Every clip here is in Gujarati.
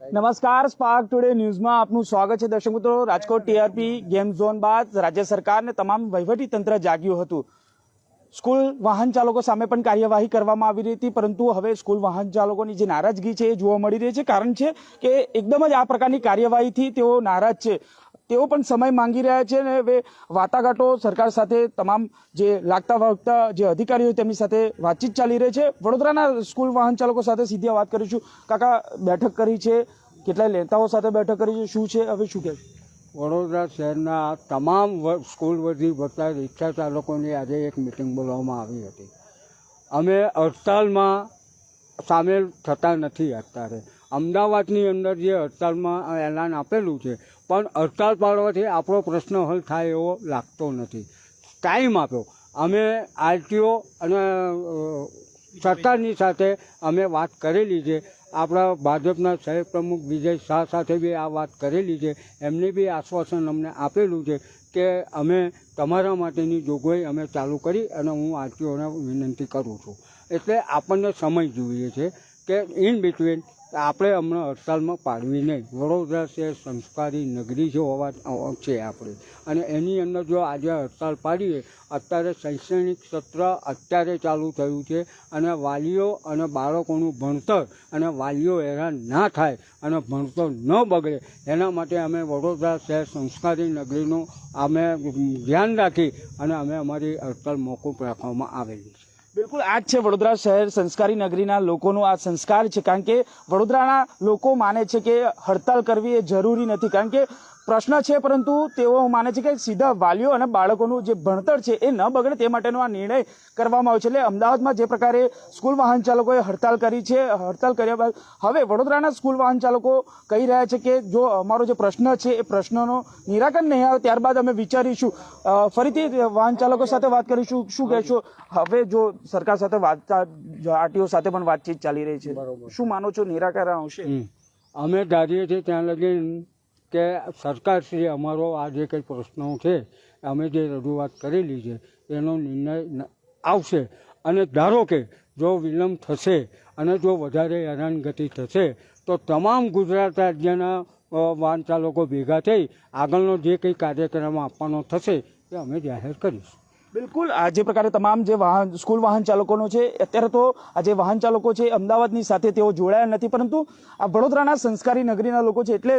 નમસ્કાર સ્પાર્ક ટુડે ન્યૂઝમાં આપનું સ્વાગત છે. દર્શક મિત્રો, રાજકોટ ટીઆરપી ગેમ ઝોન બાદ રાજ્ય સરકારને તમામ વહીવટી તંત્ર જાગ્યું હતું. સ્કૂલ વાહન ચાલકો સામે પણ કાર્યવાહી કરવામાં આવી રહી હતી, પરંતુ હવે સ્કૂલ વાહન ચાલકોની જે નારાજગી છે એ જોવા મળી રહી છે. કારણ છે કે એકદમ જ આ પ્રકારની કાર્યવાહીથી તેઓ નારાજ છે. તેઓ પણ સમય માંગી રહ્યા છે અને હવે વાટાઘાટો સરકાર સાથે તમામ જે લાગતા વાગતા જે અધિકારીઓ તેમની સાથે વાતચીત ચાલી રહી છે. વડોદરાના સ્કૂલ વાહન ચાલકો સાથે સીધી વાત કરીશું. કાકા, બેઠક કરી છે. કેટલાય નેતાઓ સાથે બેઠક કરી છે. શું છે? હવે શું કહે વડોદરા શહેરના તમામ સ્કૂલ વધી ભરતા રિક્ષા ચાલકોની આજે એક મિટિંગ બોલાવવામાં આવી હતી. અમે હડતાલમાં સામેલ થતા નથી અત્યારે અમદાવાદની અંદર જે હડતાલમાં એલાન આપેલું છે, પણ હડતાલ પાડવાથી આપણો પ્રશ્ન હલ થાય એવો લાગતો નથી. ટાઈમ આપ્યો. અમે આરટીઓ અને સરકારની સાથે અમે વાત કરેલી છે. આપણા ભાજપના સાહેબ પ્રમુખ વિજય શાહ સાથે બી આ વાત કરેલી છે. એમને બી આશ્વાસન અમને આપેલું છે કે અમે તમારા માટેની જોગવાઈ અમે ચાલુ કરી અને હું આરટીઓને વિનંતી કરું છું. એટલે આપણને સમય જોઈએ છે. કે ઇન બિટવીન આપણે હમણાં હડતાલમાં પાડવી નહીં. વડોદરા છે સંસ્કારી નગરી જો હોવા છે આપણે. અને એની અંદર જો આજે હડતાલ પાડીએ, અત્યારે શૈક્ષણિક સત્ર અત્યારે ચાલુ થયું છે અને વાલીઓ અને બાળકોનું ભણતર અને વાલીઓ હેરાન ના થાય અને ભણતર ન બગડે, એના માટે અમે વડોદરા શહેર સંસ્કારી નગરીનું અમે ધ્યાન રાખી અને અમે અમારી હડતાલ મોકૂફ રાખવામાં આવેલી છે. બિલકુલ, આ જ છે વડોદરા શહેર સંસ્કારી નગરીના લોકોનો આ સંસ્કાર છે. કારણ કે વડોદરાના લોકો માને છે કે હડતાલ કરવી એ જરૂરી નથી. કારણ કે પ્રશ્ન છે પરંતુ તેઓ માને છે કે સીધા વાલીઓ અને બાળકોનું જે ભણતર છે એ ન બગડે તે માટેનો આ નિર્ણય કરવામાં આવ્યો છે. એટલે અમદાવાદમાં જે પ્રકારે સ્કૂલ વાહન ચાલકોએ હડતાલ કરી છે હડતાલ કર્યા બાદ હવે વડોદરાના સ્કૂલ વાહન ચાલકો કહી રહ્યા છે કે જો અમારો જે પ્રશ્ન છે એ પ્રશ્નનો નિરાકરણ નહીં આવે ત્યારબાદ અમે વિચારીશું. ફરીથી વાહન ચાલકો સાથે વાત કરીશું. શું કહેશો? હવે જો સરકાર સાથે વાત આરટીઓ સાથે પણ વાતચીત ચાલી રહી છે. શું માનો છો? નિરાકરણ આવશે? અમે ધારીએ છીએ ત્યાં લગી કે સરકારશ્રી અમારો આ જે કંઈ પ્રશ્નો છે, અમે જે રજૂઆત કરેલી છે, એનો નિર્ણય આવશે. અને ધારો કે જો વિલંબ થશે અને જો વધારે હેરાનગતિ થશે, તો તમામ ગુજરાત રાજ્યના વાહન ચાલકો ભેગા થઈ આગળનો જે કંઈ કાર્યક્રમ આપવાનો થશે, એ અમે જાહેર કરીશું. બિલકુલ. આ જે પ્રકારે તમામ જે વાહન, સ્કૂલ વાહન ચાલકોનો છે, અત્યારે તો આ જે વાહન ચાલકો છે, અમદાવાદની સાથે તેઓ જોડાયા નથી, પરંતુ આ વડોદરાના સંસ્કારી નગરીના લોકો છે, એટલે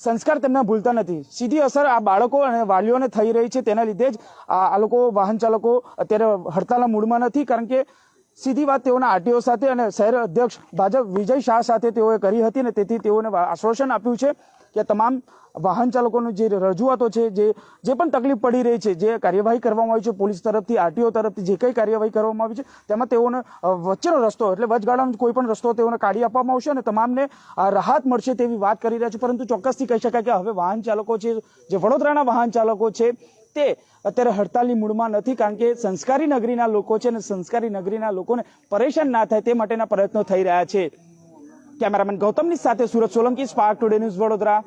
સંસ્કાર તેમના ભૂલતા નથી. સીધી અસર આ બાળકો અને વાલીઓને થઈ રહી છે. તેના લીધે જ આ લોકો વાહન ચાલકો અત્યારે હડતાલના મૂડમાં નથી, કારણ કે સીધી વાત તેઓના આરટીઓ સાથે અને શહેર અધ્યક્ષ ભાજપ વિજય શાહ સાથે તેઓએ કરી હતી અને તેથી તેઓને આશ્વાસન આપ્યું છે કે તમામ વાહન ચાલકોનું જે રજૂઆતો છે, જે જે પણ તકલીફ પડી રહી છે, જે કાર્યવાહી કરવામાં આવી છે, પોલીસ તરફથી, આરટીઓ તરફથી, જે કંઈ કાર્યવાહી કરવામાં આવી છે, તેમાં તેઓને વચ્ચેનો રસ્તો એટલે વચગાળાનો કોઈ પણ રસ્તો તેઓને કાઢી આપવામાં આવશે અને તમામને રાહત મળશે તેવી વાત કરી રહ્યા છે. પરંતુ ચોક્કસથી કહી શકાય કે હવે વાહન ચાલકો છે, જે વડોદરાના વાહન ચાલકો છે તે અત્યારે હડતાલની મૂળમાં નથી, કારણ કે સંસ્કારી નગરીના લોકો છે અને સંસ્કારી નગરીના લોકોને પરેશાન ના થાય તે માટેના પ્રયત્નો થઈ રહ્યા છે. કેમેરામેન ગૌતમની સાથે Surat Solanki, spark today news Vadodara.